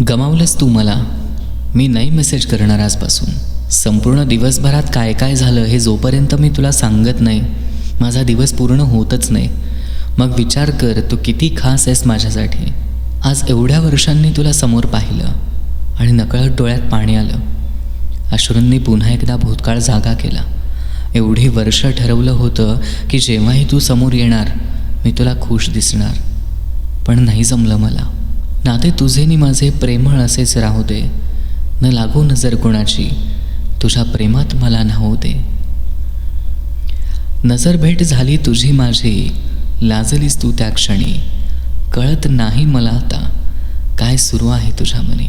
गमावलंस तू मला? मी नाही मेसेज करणार आजपासून. संपूर्ण दिवसभरात काय काय झालं हे जोपर्यंत मी तुला सांगत नाही माझा दिवस पूर्ण होतच नाही. मग विचार कर तू किती खास आहेस माझ्यासाठी. आज एवढ्या वर्षांनी तुला समोर पाहिलं आणि नकळत डोळ्यात पाणी आलं. अश्रूंनी पुन्हा एकदा भूतकाळ जागा केला. एवढी वर्ष ठरवलं होतं की जेव्हाही तू समोर येणार मी तुला खुश दिसणार. पण नाही जमलं मला. नाते तुझे नि माझे प्रेमळ असेच राहू दे. न लागू नजर कोणाची. तुझ्या प्रेमात मला न्हावू दे. नजर भेट झाली तुझी माझी. लाजलीस तू त्या क्षणी. कळत नाही मला आता. काय सुरू आहे तुझ्या मनी.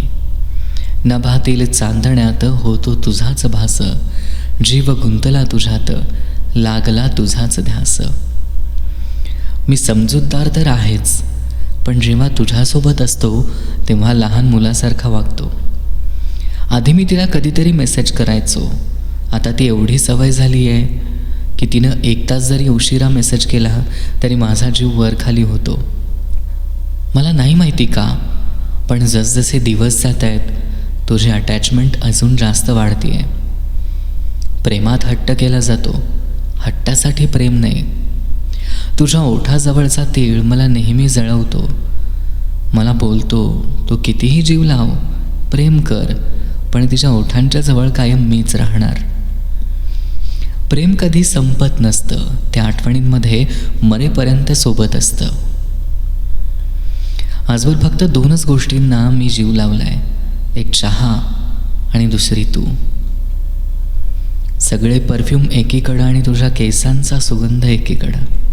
नभातील चांदण्यात होतो तुझाच भास. जीव गुंतला तुझ्यात. लागला तुझाच ध्यास. मी समजूतदार तर आहेच. पण जेव्हा तुझ्यासोबत असतो तेव्हा लहान मुलासारखा वागतो. आधी मी तिला कधीतरी मेसेज करायचो. आता ती एवढी सवय झाली आहे की तिनं एक तास जरी उशिरा मेसेज केला तरी माझा जीव वर खाली होतो. मला नाही माहिती का पण जसजसे दिवस जात आहेत तुझी अटॅचमेंट अजून जास्त वाढते आहे प्रेमात हट्ट केला जातो. हट्टासाठी प्रेम नाही. तुझ्या ओठाजवळचा तीळ मला नेहमी जळवतो. मला बोलतो तू कितीही जीव लाव प्रेम कर पण तिच्या ओठांच्या जवळ कायम मीच राहणार. प्रेम कधी संपत नसतं त्या आठवणींमध्ये मरेपर्यंत सोबत असतं. आजवर फक्त दोनच गोष्टींना मी जीव लावलाय एक चहा आणि दुसरी तू. सगळे परफ्यूम एकीकडं आणि तुझ्या केसांचा सुगंध एकीकडं.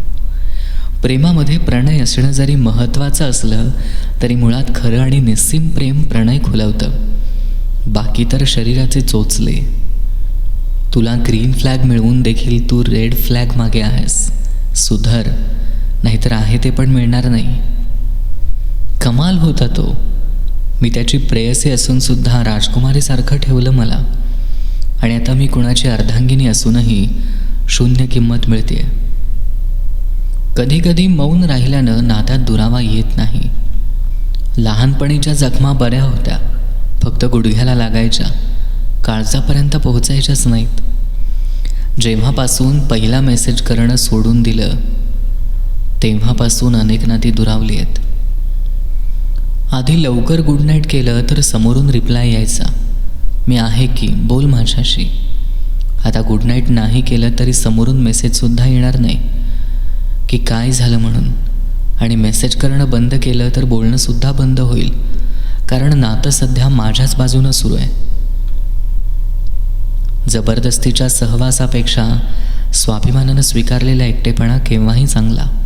प्रेमामध्ये प्रणय असणं जरी महत्त्वाचं असलं तरी मुळात खरं आणि निस्सीम प्रेम प्रणय खुलवतं. बाकी तर शरीराचे चोचले. तुला ग्रीन फ्लॅग मिळवून देखील तू रेड फ्लॅग मागे आहेस. सुधर नाहीतर आहे ते पण मिळणार नाही. कमाल होता तो. मी त्याची प्रेयसी असूनसुद्धा राजकुमारीसारखं ठेवलं मला. आणि आता मी कुणाची अर्धांगिनी असूनही शून्य किंमत मिळते आहे कधीकधी मौन राहिल्यानं नात्यात दुरावा येत नाही. लहानपणीच्या जखमा बऱ्या होत्या. फक्त गुडघ्याला लागायच्या. काळजापर्यंत पोहोचायच्याच नाहीत. जेव्हापासून पहिला मेसेज करणं सोडून दिलं तेव्हापासून अनेक नाती दुरावली आहेत. आधी लवकर गुड नाईट केलं तर समोरून रिप्लाय यायचा. मी आहे की? बोल माझ्याशी. आता गुड नाईट नाही केलं तरी समोरून मेसेजसुद्धा येणार नाही. की काय झालं म्हणून? आणि मेसेज करणं बंद केलं तर बोलणंसुद्धा बंद होईल. कारण नातं सध्या माझ्याच बाजूनं सुरू आहे. जबरदस्तीच्या सहवासापेक्षा स्वाभिमानानं स्वीकारलेला एकटेपणा केव्हाही चांगला.